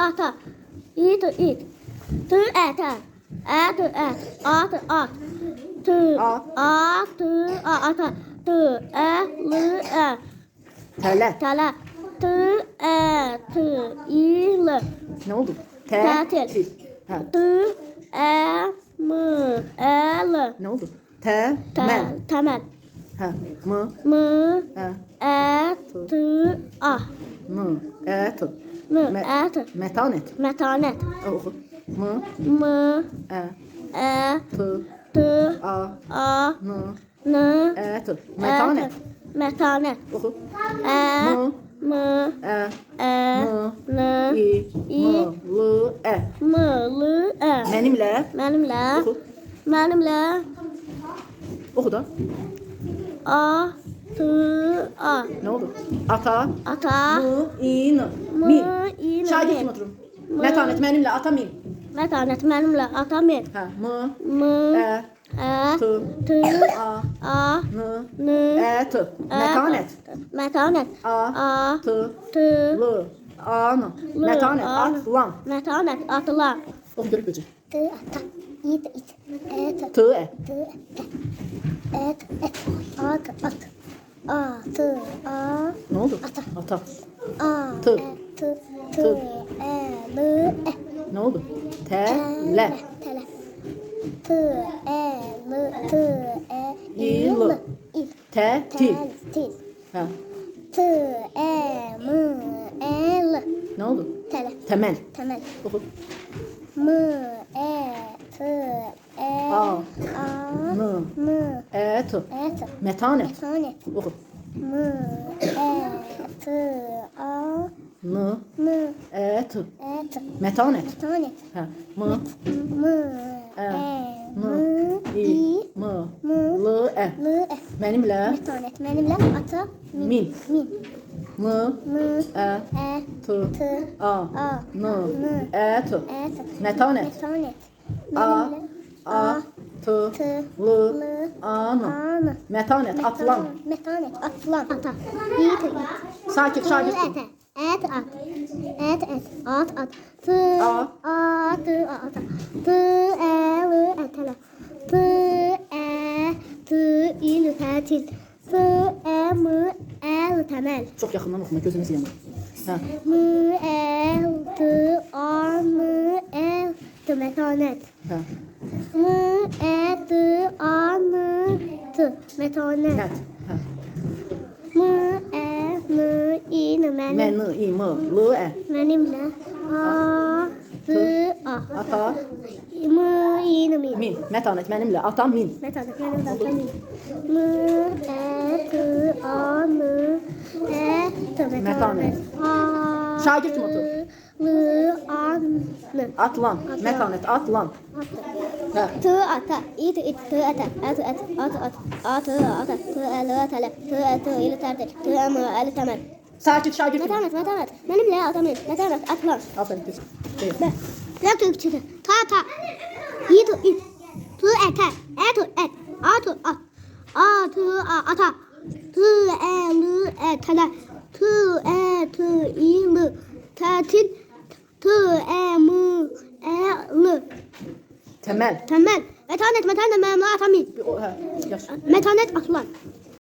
ata. İt it. Tı ete. Et et. At at. Tı A. a tı a ata. Tı e lı e. Tele. Tala. Tı e tı i lı. Ne oldu? Te. Tatil. Tı e mı e lı. Ne oldu? Te. Ta- Men. Temel. Ha. Mı. Mı Ha. e tı a. Mı. Et. Mı Me- e tı. Metanet. Metanet. Oku. Mı. Mı E. e Tı. tı A. a Nı. nı Et. e Metanet. Metanet. Oku. E Mı. mı E. e nı İ. İ. Lı. E. mı lı e. Benimle. Benimle Oku. benimle Oku da. a tı a. Ne oldu? Ata. Ata Mı. İ. Nı. mı Şagirdim mı oturum. Metanet benimle ata min. Metanet benimle ata min. Ha. Mı. Mı E. e Tı. tı A. a Nı. nı E. Tı. Metanet. Metanet. A. A Tı. tı Lı. An. Lı, Metanet. an. Atlan. Metanet atılan. Oku görüp böcek. Tı ata it it et Tı. E. tı et et et at at a tı a Ne oldu? Ata. Ata. A e, tı tı e lı e Ne oldu? Te. Le. tele tı e lı tı e İ, lı. il. Til. tel til Ha. tı e mı e lı Ne oldu? tele Temel. temel Oku. mı e tı e A. a Mı. mı E. Tı. e tı Metanet. metanet Oku. mı e tı a Nı. mı E. Tı. e tı Metanet. metanet Ha. Mı. mı E. mı İ. mı Lı. E. Benimle. metanet benimle ata Min. min Mı. mı E. e Tı. tı A. Nı. E. E tı Metanet. metanet A. A. Lı. lı An. an Metanet. Atlan. Metanet atlan ata it Tı şagirdim. ete et at et et at at tı A. a tı a ata tı e lı etele tı e tı il tatil tı e mı el temel Çok yakından okuma gözünüzü yanır. Ha. mı el tı a mı el tı metanet mı e tı a mı tı metanet Net. Ha. E benim Nı. İ. Mı. Lı. E. benimle a tı a Ata. mı i nı min Min. Metanet benimle. Ata min. metanet benimle ata min mı e tı a mı e tı metanet a Şagird mi otur? lı an nı Atlan. Metanet. Atlan. Ha. tı ata it it tı ata at at at at a tı ata tı tele tı e tı il tertil tı e mı temel Sakin şagirdim. metanet metanet benimle ata min metanet atlan Aferin. Ben. Ben Türkçe'de. Ta ta. İt it. Tu ete. Et et. At at. A tu a ata. Tu e lu e tele. Tu e tu i lu. Tatil. Tu e mu e lu. Temel. Temel. Metanet metanet memla atamin. Metanet atılan.